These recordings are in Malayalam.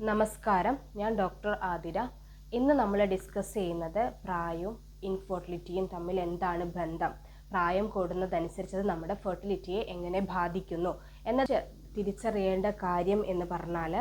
നമസ്കാരം. ഞാൻ ഡോക്ടർ ആതിര. ഇന്ന് നമ്മൾ ഡിസ്കസ് ചെയ്യുന്നത് പ്രായവും ഇൻഫെർട്ടിലിറ്റിയും തമ്മിൽ എന്താണ് ബന്ധം? പ്രായം കൂടുന്നതനുസരിച്ച് നമ്മുടെ ഫെർട്ടിലിറ്റിയെ എങ്ങനെ ബാധിക്കുന്നു? എന്ന തിരിച്ചറിയേണ്ട കാര്യം എന്ന് പറഞ്ഞാൽ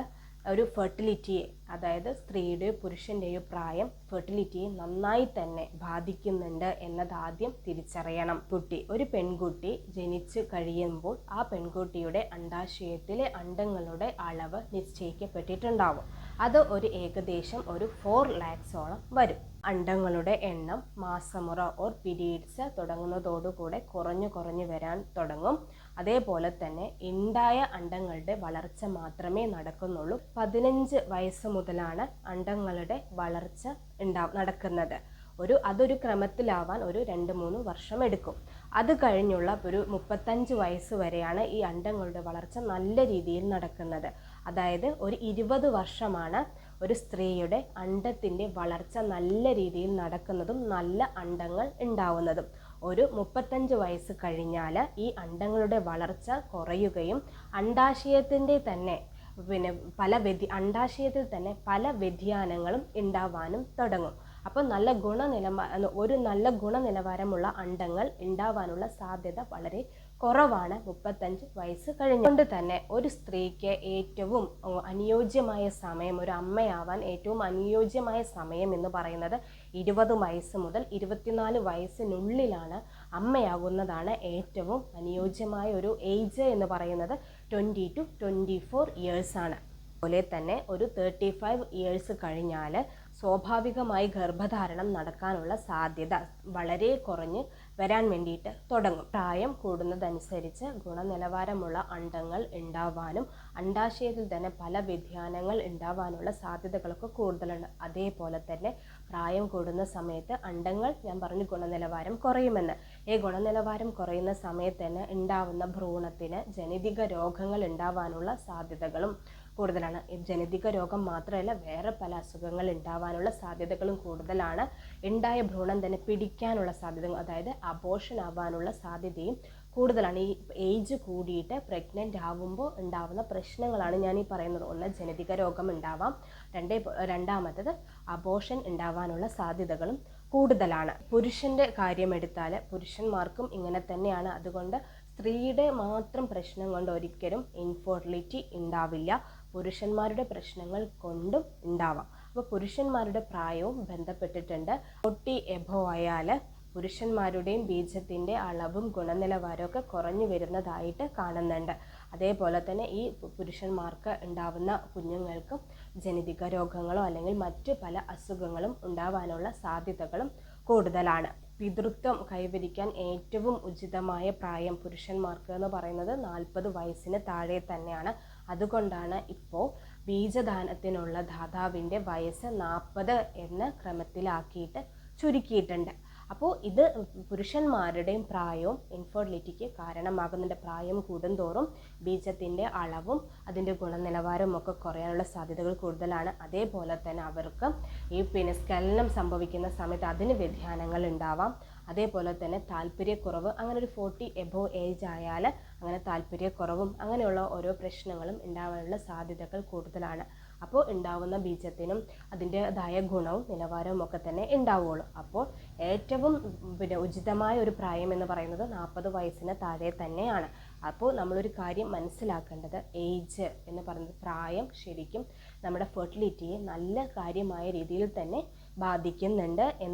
ഒരു ഫെർട്ടിലിറ്റിയെ അതായത് സ്ത്രീയുടെയോ പുരുഷന്റെയോ പ്രായം ഫെർട്ടിലിറ്റിയെ നന്നായി തന്നെ ബാധിക്കുന്നുണ്ട് എന്നതാദ്യം തിരിച്ചറിയണം. കുട്ടി ഒരു പെൺകുട്ടി ജനിച്ചു കഴിയുമ്പോൾ ആ പെൺകുട്ടിയുടെ അണ്ടാശയത്തിലെ അണ്ടങ്ങളുടെ അളവ് നിശ്ചയിക്കപ്പെട്ടിട്ടുണ്ടാവും. അത് ഒരു ഏകദേശം ഒരു ഫോർ ലാക്സോളം വരും. അണ്ടങ്ങളുടെ എണ്ണം മാസമുറ ഓർ പിരീഡ്സ് തുടങ്ങുന്നതോടുകൂടെ കുറഞ്ഞു കുറഞ്ഞു വരാൻ തുടങ്ങും. അതേപോലെ തന്നെ ഉണ്ടായ അണ്ടങ്ങളുടെ വളർച്ച മാത്രമേ നടക്കുന്നുള്ളൂ. പതിനഞ്ച് വയസ്സ് മുതലാണ് അണ്ടങ്ങളുടെ വളർച്ച ഉണ്ടാ നടക്കുന്നത്. ഒരു അതൊരു ക്രമത്തിലാവാൻ ഒരു രണ്ട് മൂന്ന് വർഷം എടുക്കും. അത് കഴിഞ്ഞുള്ള ഒരു മുപ്പത്തഞ്ച് വയസ്സ് വരെയാണ് ഈ അണ്ടങ്ങളുടെ വളർച്ച നല്ല രീതിയിൽ നടക്കുന്നത്. അതായത് ഒരു ഇരുപത് വർഷമാണ് ഒരു സ്ത്രീയുടെ അണ്ടത്തിന്റെ വളർച്ച നല്ല രീതിയിൽ നടക്കുന്നതും നല്ല അണ്ടങ്ങൾ ഉണ്ടാവുന്നതും. ഒരു മുപ്പത്തഞ്ച് വയസ്സ് കഴിഞ്ഞാൽ ഈ അണ്ടങ്ങളുടെ വളർച്ച കുറയുകയും അണ്ടാശയത്തിന്റെ തന്നെ പിന്നെ പല വ്യതി അണ്ടാശയത്തിൽ തന്നെ പല വ്യതിയാനങ്ങളും ഉണ്ടാവാനും തുടങ്ങും. അപ്പോൾ നല്ല ഗുണനിലവാര ഒരു നല്ല ഗുണനിലവാരമുള്ള അണ്ടങ്ങൾ ഉണ്ടാവാനുള്ള സാധ്യത വളരെ കുറവാണ്. മുപ്പത്തഞ്ച് വയസ്സ് കഴിഞ്ഞുകൊണ്ട് തന്നെ ഒരു സ്ത്രീക്ക് ഏറ്റവും അനുയോജ്യമായ സമയം ഒരു അമ്മയാവാൻ ഏറ്റവും അനുയോജ്യമായ സമയം എന്ന് പറയുന്നത് ഇരുപത് വയസ്സ് മുതൽ ഇരുപത്തിനാല് വയസ്സിനുള്ളിലാണ് അമ്മയാകുന്നതാണ് ഏറ്റവും അനുയോജ്യമായ ഒരു ഏജ് എന്ന് പറയുന്നത് ട്വന്റി ടു ട്വന്റി ഫോർ ഇയേഴ്സാണ് അതുപോലെ തന്നെ ഒരു തേർട്ടി ഫൈവ് ഇയേഴ്സ് കഴിഞ്ഞാൽ സ്വാഭാവികമായി ഗർഭധാരണം നടക്കാനുള്ള സാധ്യത വളരെ കുറഞ്ഞ് വരാൻ വേണ്ടിയിട്ട് തുടങ്ങും. പ്രായം കൂടുന്നതനുസരിച്ച് ഗുണനിലവാരമുള്ള അണ്ടങ്ങൾ ഉണ്ടാവാനും അണ്ടാശയത്തിൽ തന്നെ പല വ്യതിയാനങ്ങൾ ഉണ്ടാവാനുള്ള സാധ്യതകളൊക്കെ കൂടുതലുണ്ട്. അതേപോലെ തന്നെ പ്രായം കൂടുന്ന സമയത്ത് അണ്ടങ്ങൾ ഞാൻ പറഞ്ഞു ഗുണനിലവാരം കുറയുമെന്ന്. ഈ ഗുണനിലവാരം കുറയുന്ന സമയത്ത് തന്നെ ഉണ്ടാവുന്ന ഭ്രൂണത്തിന് ജനിതിക രോഗങ്ങൾ ഉണ്ടാവാനുള്ള സാധ്യതകളും കൂടുതലാണ്. ജനിതിക രോഗം മാത്രമല്ല വേറെ പല അസുഖങ്ങൾ ഉണ്ടാവാനുള്ള സാധ്യതകളും കൂടുതലാണ്. ഉണ്ടായ ഭ്രൂണം തന്നെ പിടിക്കാനുള്ള സാധ്യത അതായത് അബോഷൻ ആവാനുള്ള സാധ്യതയും കൂടുതലാണ്. ഈ ഏജ് കൂടിയിട്ട് പ്രഗ്നന്റ് ആവുമ്പോൾ ഉണ്ടാവുന്ന പ്രശ്നങ്ങളാണ് ഞാൻ ഈ പറയുന്നത്. ഒന്ന് ജനിതക രോഗം ഉണ്ടാവാം. രണ്ടേ രണ്ടാമത്തത് അബോഷൻ ഉണ്ടാവാനുള്ള സാധ്യതകളും കൂടുതലാണ്. പുരുഷന്റെ കാര്യം എടുത്താൽ പുരുഷന്മാർക്കും ഇങ്ങനെ തന്നെയാണ്. അതുകൊണ്ട് സ്ത്രീയുടെ മാത്രം പ്രശ്നം കൊണ്ട് ഒരിക്കലും ഇൻഫെർട്ടിലിറ്റി ഉണ്ടാവില്ല. പുരുഷന്മാരുടെ പ്രശ്നങ്ങൾ കൊണ്ടും ഉണ്ടാവാം. അപ്പോൾ പുരുഷന്മാരുടെ പ്രായവും ബന്ധപ്പെട്ടിട്ടുണ്ട്. ഒട്ടി എബോ ആയാൽ പുരുഷന്മാരുടെയും ബീജത്തിന്റെ അളവും ഗുണനിലവാരവും ഒക്കെ കുറഞ്ഞു വരുന്നതായിട്ട് കാണുന്നുണ്ട്. അതേപോലെ തന്നെ ഈ പുരുഷന്മാർക്ക് ഉണ്ടാവുന്ന കുഞ്ഞുങ്ങൾക്കും ജനിതക രോഗങ്ങളോ അല്ലെങ്കിൽ മറ്റ് പല അസുഖങ്ങളും ഉണ്ടാവാനുള്ള സാധ്യതകളും കൂടുതലാണ്. പിതൃത്വം കൈവരിക്കാൻ ഏറ്റവും ഉചിതമായ പ്രായം പുരുഷന്മാർക്ക് എന്ന് പറയുന്നത് നാൽപ്പത് വയസ്സിന് താഴെ തന്നെയാണ്. അതുകൊണ്ടാണ് ഇപ്പോൾ ബീജദാനത്തിനുള്ള ദാതാവിന്റെ വയസ്സ് നാൽപ്പത് എന്ന ക്രമത്തിലാക്കിയിട്ട് ചുരുക്കിയിട്ടുണ്ട്. അപ്പോൾ ഇത് പുരുഷന്മാരുടെയും പ്രായവും ഇൻഫെർട്ടിലിറ്റിക്ക് കാരണമാകുന്നുണ്ട് പ്രായം കൂടുന്തോറും ബീജത്തിന്റെ അളവും അതിന്റെ ഗുണനിലവാരവും ഒക്കെ കുറയാനുള്ള സാധ്യതകൾ കൂടുതലാണ്. അതേപോലെ തന്നെ അവർക്ക് ഈ പിന്നെ സ്കലനം സംഭവിക്കുന്ന സമയത്ത് അതിന് വ്യതിയാനങ്ങൾ ഉണ്ടാവാം. അതേപോലെ തന്നെ താല്പര്യക്കുറവ് അങ്ങനെ ഒരു ഫോർട്ടി എബോ ഏജ് ആയാൽ അങ്ങനെ താല്പര്യക്കുറവും അങ്ങനെയുള്ള ഓരോ പ്രശ്നങ്ങളും ഉണ്ടാവാനുള്ള സാധ്യതകൾ കൂടുതലാണ്. അപ്പോൾ ഉണ്ടാവുന്ന ബീജത്തിനും അതിന്റെതായ ഗുണവും നിലവാരവും ഒക്കെ തന്നെ ഉണ്ടാവുകയുള്ളൂ അപ്പോൾ ഏറ്റവും പിന്നെ ഉചിതമായ ഒരു പ്രായം എന്ന് പറയുന്നത് നാൽപ്പത് വയസ്സിന് താഴെ തന്നെയാണ്. അപ്പോൾ നമ്മളൊരു കാര്യം മനസ്സിലാക്കേണ്ടത് ഏജ് എന്ന് പറയുന്നത് പ്രായം ശരിക്കും നമ്മുടെ ഫെർട്ടിലിറ്റിയെ നല്ല കാര്യമായ രീതിയിൽ തന്നെ ബാധിക്കുന്നുണ്ട് എന്നുള്ള